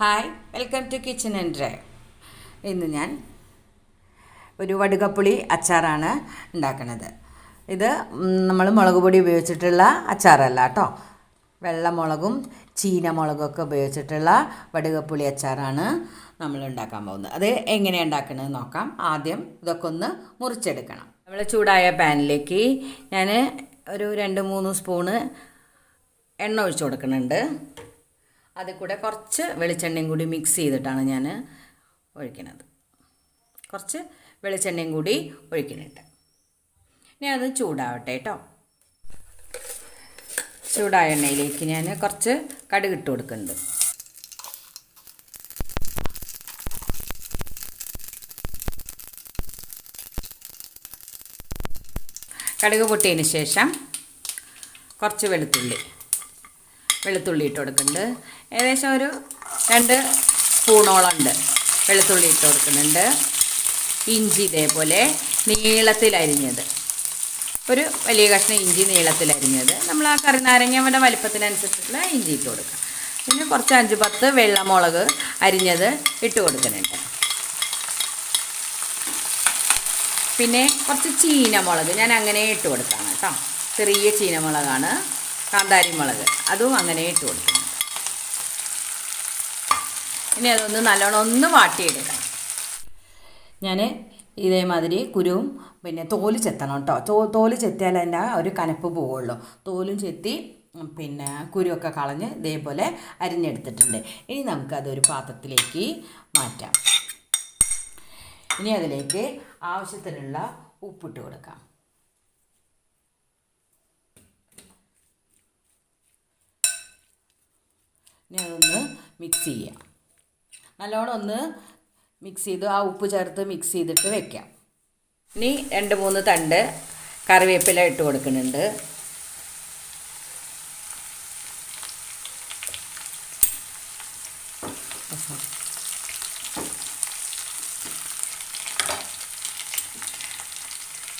Hi welcome to kitchen and drive ഇന്ന് ഞാൻ ഒരു വടുകപ്പുളി അച്ചാറാണ് ഉണ്ടാക്കുന്നത്. ഇത് നമ്മൾ മുളക് പൊടി ഉപയോഗിച്ചിട്ടുള്ള അച്ചാറല്ല കേട്ടോ. വെള്ളമുളകും ചീനമുളകൊക്കെ ഉപയോഗിച്ചിട്ടുള്ള വടുകപ്പുളി അച്ചാറാണ് നമ്മൾ ഉണ്ടാക്കാൻ പോകുന്നത്. അത് എങ്ങനെ ഉണ്ടാക്കുന്നത് നോക്കാം. ആദ്യം ഇതൊക്കെ ഒന്ന് മുറിച്ചെടുക്കണം. നമ്മൾ ചൂടായ പാനിലേക്ക് ഞാൻ ഒരു രണ്ട് മൂന്ന് സ്പൂണ് എണ്ണ ഒഴിച്ചു കൊടുക്കുന്നുണ്ട്. അതിൽ കൂടെ കുറച്ച് വെളിച്ചെണ്ണയും കൂടി മിക്സ് ചെയ്തിട്ടാണ് ഞാൻ ഒഴിക്കുന്നത് കുറച്ച് വെളിച്ചെണ്ണയും കൂടി ഒഴിക്കുന്നുണ്ട് ഇനി അത് ചൂടാവട്ടെ കേട്ടോ ചൂടായ എണ്ണയിലേക്ക് ഞാൻ കുറച്ച് കടുക് ഇട്ട് കൊടുക്കുന്നുണ്ട്. കടുക് പൊട്ടിയതിന് ശേഷം കുറച്ച് വെളുത്തുള്ളി. വെളുത്തുള്ളി ഇട്ട് കൊടുക്കുന്നുണ്ട്. ഏകദേശം ഒരു രണ്ട് സ്പൂണോളം ഉണ്ട് വെളുത്തുള്ളി ഇട്ട് കൊടുക്കുന്നുണ്ട്. ഇഞ്ചി ഇതേപോലെ നീളത്തിൽ അരിഞ്ഞത്. ഒരു വലിയ കഷ്ണം ഇഞ്ചി നീളത്തിൽ അരിഞ്ഞത്. നമ്മൾ ആ കറി നാരങ്ങയുടെ വലിപ്പത്തിനനുസരിച്ചുള്ള ഇഞ്ചി ഇട്ട് കൊടുക്കുക പിന്നെ കുറച്ച് അഞ്ച് പത്ത് വെള്ളമുളക് അരിഞ്ഞത് ഇട്ട് കൊടുക്കുന്നുണ്ട്. പിന്നെ കുറച്ച് ചീനമുളക് ഞാൻ അങ്ങനെ ഇട്ട് കൊടുക്കാം കേട്ടോ. ചെറിയ ചീനമുളകാണ്. കാന്താരി മുളക്. അതും അങ്ങനെ ഇട്ട് കൊടുക്കുന്നു. ഇനി അതൊന്ന് നല്ലോണം ഒന്ന് വാട്ടിയെടുക്കണം. ഞാൻ ഇതേമാതിരി കുരുവും പിന്നെ തോൽ ചെത്തണം കേട്ടോ. തോൽ ചെത്തിയാൽ അതിന്റെ ഒരു കനപ്പ് പോവുള്ളൂ. തോലും ചെത്തി പിന്നെ കുരുവൊക്കെ കളഞ്ഞ് ഇതേപോലെ അരിഞ്ഞെടുത്തിട്ടുണ്ട്. ഇനി നമുക്കതൊരു പാത്രത്തിലേക്ക് മാറ്റാം. ഇനി അതിലേക്ക് ആവശ്യത്തിനുള്ള ഉപ്പിട്ട് കൊടുക്കാം. ഇനി അതൊന്ന് മിക്സ് ചെയ്യാം. നല്ലോണം ഒന്ന് മിക്സ് ചെയ്ത് ആ ഉപ്പ് ചേർത്ത് മിക്സ് ചെയ്തിട്ട് വെക്കാം. ഇനി രണ്ട് മൂന്ന് തണ്ട് കറിവേപ്പില ഇട്ട് കൊടുക്കുന്നുണ്ട്.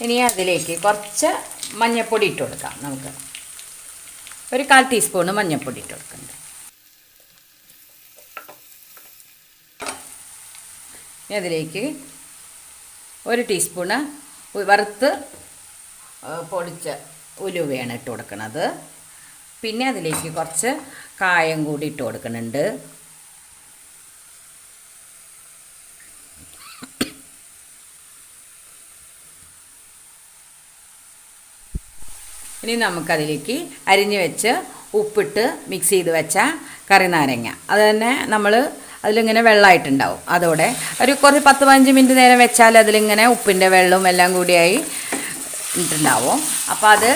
ഇനി അതിലേക്ക് കുറച്ച് മഞ്ഞൾപ്പൊടി ഇട്ട് കൊടുക്കാം നമുക്ക്. ഒരു കാൽ ടീസ്പൂണ് മഞ്ഞൾപ്പൊടി ഇട്ട് കൊടുക്കുന്നുണ്ട്. ഇനി അതിലേക്ക് ഒരു ടീസ്പൂണ് വറുത്ത് പൊടിച്ച ഉലുവയാണ് ഇട്ട് കൊടുക്കുന്നത് പിന്നെ അതിലേക്ക് കുറച്ച് കായം കൂടി ഇട്ട് കൊടുക്കുന്നുണ്ട് ഇനി നമുക്കതിലേക്ക് അരിഞ്ഞ് വെച്ച് ഉപ്പിട്ട് മിക്സ് ചെയ്ത് വെച്ച കറി നാരങ്ങ. അത് തന്നെ നമ്മൾ അതിലിങ്ങനെ വെള്ളമായിട്ടുണ്ടാവും അതോടെ ഒരു കുറച്ച് പത്ത് പതിനഞ്ച് മിനിറ്റ് നേരം വെച്ചാൽ അതിലിങ്ങനെ ഉപ്പിന്റെ വെള്ളവും എല്ലാം കൂടിയായി ഇട്ടുണ്ടാവും. അപ്പോൾ അത്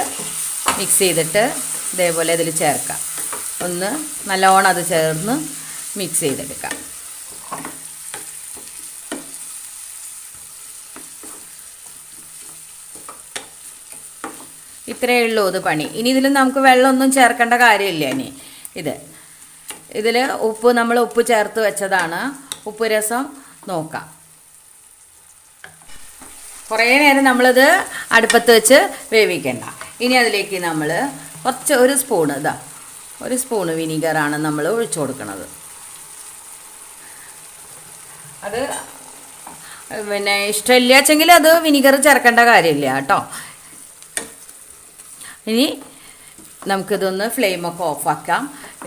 മിക്സ് ചെയ്തിട്ട് ഇതേപോലെ ഇതിൽ ചേർക്കാം. ഒന്ന് നല്ലോണം അത് ചേർന്ന് മിക്സ് ചെയ്തെടുക്കാം. ഇത്രയേ ഉള്ളൂ ഇത് പണി. ഇനി ഇതിൽ നമുക്ക് വെള്ളമൊന്നും ചേർക്കേണ്ട കാര്യമില്ല ഇനി ഇത്. ഇതിൽ ഉപ്പ് നമ്മൾ ഉപ്പ് ചേർത്ത് വെച്ചതാണ്. ഉപ്പ് രസം നോക്കാം. കുറേ നേരം നമ്മളിത് അടുപ്പത്ത് വെച്ച് വേവിക്കണ്ട. ഇനി അതിലേക്ക് നമ്മൾ കുറച്ച് ഒരു സ്പൂണ് ഇതാ ഒരു സ്പൂണ് വിനീഗറാണ് നമ്മൾ ഒഴിച്ചു കൊടുക്കുന്നത് അത് പിന്നെ ഇഷ്ടമില്ല വെച്ചെങ്കിൽ അത് വിനീഗർ ചേർക്കേണ്ട കാര്യമില്ല കേട്ടോ. ഇനി നമുക്കിതൊന്ന് ഫ്ലെയിമൊക്കെ ഓഫാക്കാം.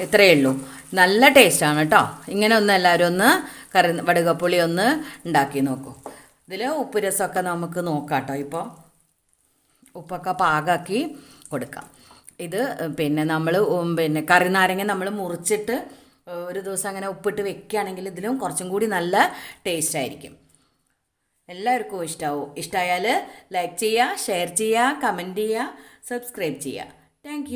ഇത്രയേ ഉള്ളൂ. നല്ല ടേസ്റ്റാണ് കേട്ടോ. ഇങ്ങനെ ഒന്ന് എല്ലാവരും ഒന്ന് കറി വടുകപ്പുളി ഒന്ന് ഉണ്ടാക്കി നോക്കൂ. ഇതിൽ ഉപ്പ് രസമൊക്കെ നമുക്ക് നോക്കാം കേട്ടോ ഇപ്പോൾ ഉപ്പൊക്കെ പാകാക്കി കൊടുക്കാം. ഇത് പിന്നെ നമ്മൾ പിന്നെ കറി നാരങ്ങ നമ്മൾ മുറിച്ചിട്ട് ഒരു ദിവസം അങ്ങനെ ഉപ്പിട്ട് വെക്കുകയാണെങ്കിൽ ഇതിലും കുറച്ചും കൂടി നല്ല ടേസ്റ്റ് ആയിരിക്കും. എല്ലാവർക്കും ഇഷ്ടമാവും ഇഷ്ടമായാൽ ലൈക്ക് ചെയ്യുക ഷെയർ ചെയ്യുക കമന്റ് ചെയ്യുക സബ്സ്ക്രൈബ് ചെയ്യുക. താങ്ക്